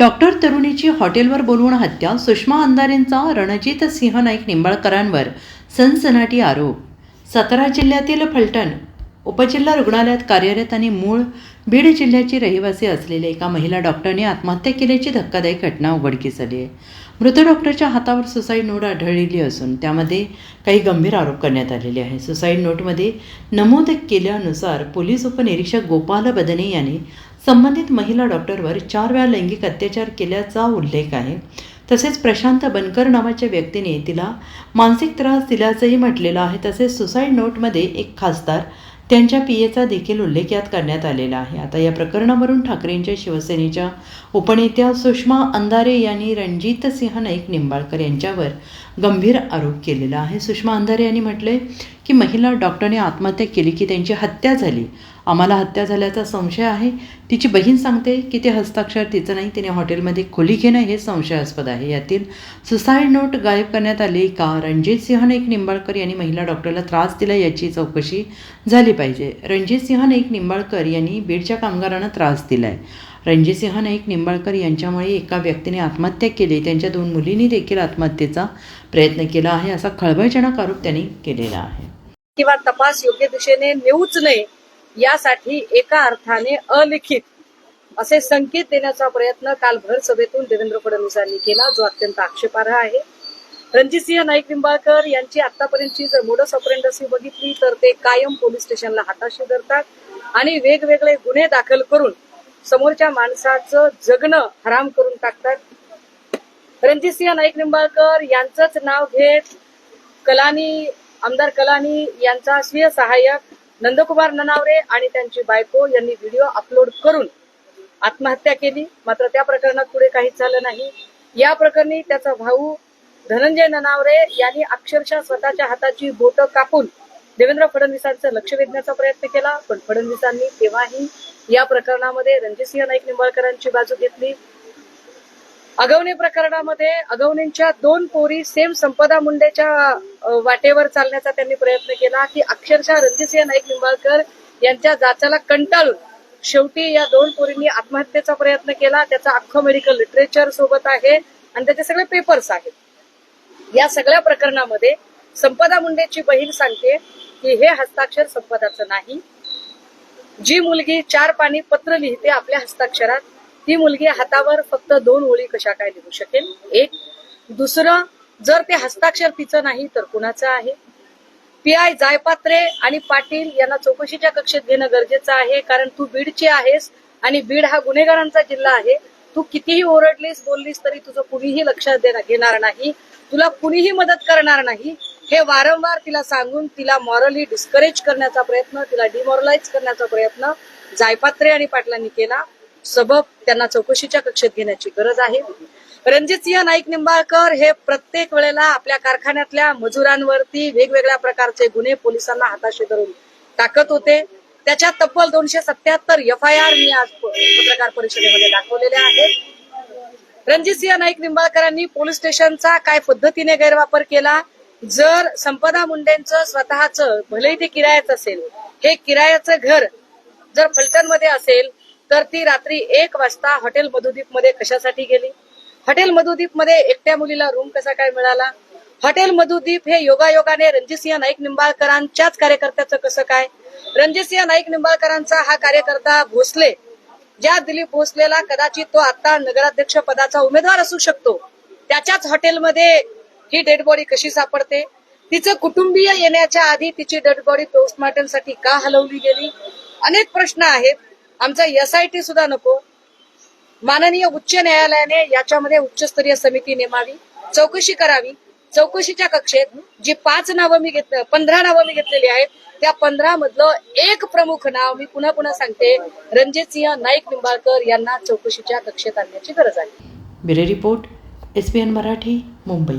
Doctor तरुणीची हॉटेलवर बोलवून हत्या सुषमा अंधारेंचा रणजित सिंह नाईक निंबाळकरांवर सनसनाटी आरोप. सातारा जिल्ह्यातील फलटण उपजिल्हा रुग्णालयात कार्यरत आणि मूळ बीड जिल्ह्याची रहिवासी असलेल्या एका महिला डॉक्टरने आत्महत्या केल्याची धक्कादायक घटना उघडकीस आली आहे. मृत डॉक्टरच्या हातावर सुसाईड नोट आढळलेली असून त्यामध्ये काही गंभीर आरोप करण्यात आलेले आहे सुसाईड नोटमध्ये नमूद केल्यानुसार पोलीस उपनिरीक्षक गोपाल बदने यांनी संबंधित महिला डॉक्टरवर चार वेळा लैंगिक अत्याचार केल्याचा उल्लेख आहे. तसेच प्रशांत बनकर नावाच्या व्यक्तीने तिला मानसिक त्रास दिल्याचंही म्हटलेलं आहे. तसेच सुसाईड नोटमध्ये एक खासदार त्यांच्या पी एचा देखील उल्लेख यात करण्यात आलेला आहे. आता या प्रकरणावरून ठाकरेंच्या शिवसेनेच्या उपनेत्या सुषमा अंधारे यांनी रणजित सिंह नाईक निंबाळकर यांच्यावर गंभीर आरोप केलेला आहे. सुषमा अंधारे यांनी म्हटले की महिला डॉक्टरने आत्महत्या केली की त्यांची हत्या झाली. आम्हाला हत्या झाल्याचा संशय आहे. तिची बहीण सांगते की ते हस्ताक्षर तिचं नाही तिने हॉटेलमध्ये खोली घेणं हे संशयास्पद आहे. यातील सुसाईड नोट गायब करण्यात आली का? रणजित सिंह नाईक निंबाळकर यांनी महिला डॉक्टरला त्रास दिला याची चौकशी झाली पाहिजे. रणजित सिंह नाईक निंबाळकर यांनी बीडच्या कामगारांना त्रास दिला आहे रणजित सिंह नाईक निंबाळकर यांच्यामुळे एका व्यक्तीने आत्महत्या केली. त्यांच्या दोन मुलींनी देखील आत्महत्येचा प्रयत्न केला आहे असा खळबळजनक आरोप त्यांनी केलेला आहे. किंवा तपास योग्य दिशेने नेऊच नये यासाठी एका अर्थाने अलिखित असे संकेत देण्याचा प्रयत्न काल भर सभेतून देवेंद्र फडणवीसांनी केला जो अत्यंत आक्षेपार्ह आहे. रणजितसिंह नाईक निंबाळकर यांची आतापर्यंतची जर मोडस ऑपरेंडसी बघितली तर ते कायम पोलीस स्टेशनला हाताशी धरतात आणि वेगवेगळे गुन्हे दाखल करून समोरच्या माणसाचं जगणं हराम करून टाकतात. रणजितसिंह नाईक निंबाळकर यांचंच नाव घेत कलानी आमदार कलानी यांचा स्वीय सहाय्यक नंदकुमार ननावरे आणि त्यांची बायको यांनी व्हिडिओ अपलोड करून आत्महत्या केली. मात्र त्या प्रकरणात पुढे काहीच झालं नाही. या प्रकरणी त्याचा भाऊ धनंजय ननावरे यांनी अक्षरशः स्वतःच्या हाताची बोटं कापून देवेंद्र फडणवीसांचं लक्ष वेधण्याचा प्रयत्न केला. पण फडणवीसांनी तेव्हाही या प्रकरणामध्ये रणजितसिंह नाईक निंबाळकरांची बाजू घेतली. अगवणे प्रकरणामध्ये अगवणींच्या दोन पोरी सेम संपदा मुंडेच्या वाटेवर चालण्याचा त्यांनी प्रयत्न केला की अक्षरशः रणजितसिंह नाईक निंबाळकर यांच्या जाचाला कंटाळून शेवटी या दोन पोरींनी आत्महत्येचा प्रयत्न केला. त्याचा अख्खं मेडिकल लिटरेचर सोबत आहे आणि त्याचे सगळे पेपर्स आहेत. या सगळ्या प्रकरणामध्ये संपदा मुंडेची बहीण सांगते की हे हस्ताक्षर संपदाचं नाही. जी मुलगी चार पाणी पत्र लिहिते आपल्या हस्ताक्षरात ती मुलगी हातावर फक्त दोन ओळी कशा काय लिहू शकेल? एक. दुसरं जर ते हस्ताक्षर तिचं नाही तर कुणाचं आहे? पी आय जायपात्रे आणि पाटील यांना चौकशीच्या कक्षेत घेणं गरजेचं आहे कारण तू बीडची आहेस आणि बीड हा गुन्हेगारांचा जिल्हा आहे. तू कितीही ओरडलीस बोललीस तरी तुझं कुणीही लक्षात देणार घेणार नाही. तुला कुणीही मदत करणार नाही. हे वारंवार तिला सांगून तिला मॉरली डिस्करेज करण्याचा प्रयत्न तिला डिमॉरलाइज करण्याचा प्रयत्न जायपात्रे आणि पाटलांनी केला. सबब त्यांना चौकशीच्या कक्षेत घेण्याची गरज आहे. रणजितसिंह नाईक निंबाळकर हे प्रत्येक वेळेला आपल्या कारखान्यातल्या मजुरांवरती वेगवेगळ्या प्रकारचे गुन्हे पोलिसांना हाताशी धरून टाकत होते. त्याच्या तब्बल दोनशे सत्याहत्तर एफ आय आर मी आज पत्रकार परिषदेमध्ये दाखवलेले आहेत. रणजितसिंह नाईक निंबाळकरांनी पोलीस स्टेशनचा काय पद्धतीने गैरवापर केला? जर संपदा मुंडेंचं स्वतःचं भलेही ते किरायाचं असेल हे किरायाचं घर जर फलटणमध्ये असेल तर ती रात्री एक वाजता हॉटेल मधुदीपमध्ये कशासाठी गेली? हॉटेल मधुदीपमध्ये एकट्या मुलीला रूम कसा काय मिळाला? हॉटेल मधुदीप हे योगायोगाने रणजितसिंह नाईक निंबाळकरांच्याच कार्यकर्त्याचं कसं काय? रणजितसिंह नाईक निंबाळकरांचा हा कार्यकर्ता भोसले ज्या दिलीप भोसलेला कदाचित तो आता नगराध्यक्ष पदाचा उमेदवार असू शकतो. त्याच्याच हॉटेलमध्ये ही डेड बॉडी कशी सापडते? तिचं कुटुंबीय येण्याच्या आधी तिची डेड बॉडी पोस्टमॉर्टमसाठी का हलवली गेली? अनेक प्रश्न आहेत. आमचा एसआयटी सुद्धा नको. माननीय उच्च न्यायालयाने याच्यामध्ये उच्चस्तरीय समिती नेमावी चौकशी करावी. चौकशीच्या कक्षेत जी पाच नावं मी घेतलं पंधरा नावं मी घेतलेली आहेत त्या पंधरा मधलं एक प्रमुख नाव मी पुन्हा पुन्हा सांगते. रणजित सिंह नाईक निंबाळकर यांना चौकशीच्या कक्षेत आणण्याची गरज आहे. Bureau report S N Marathi Mumbai.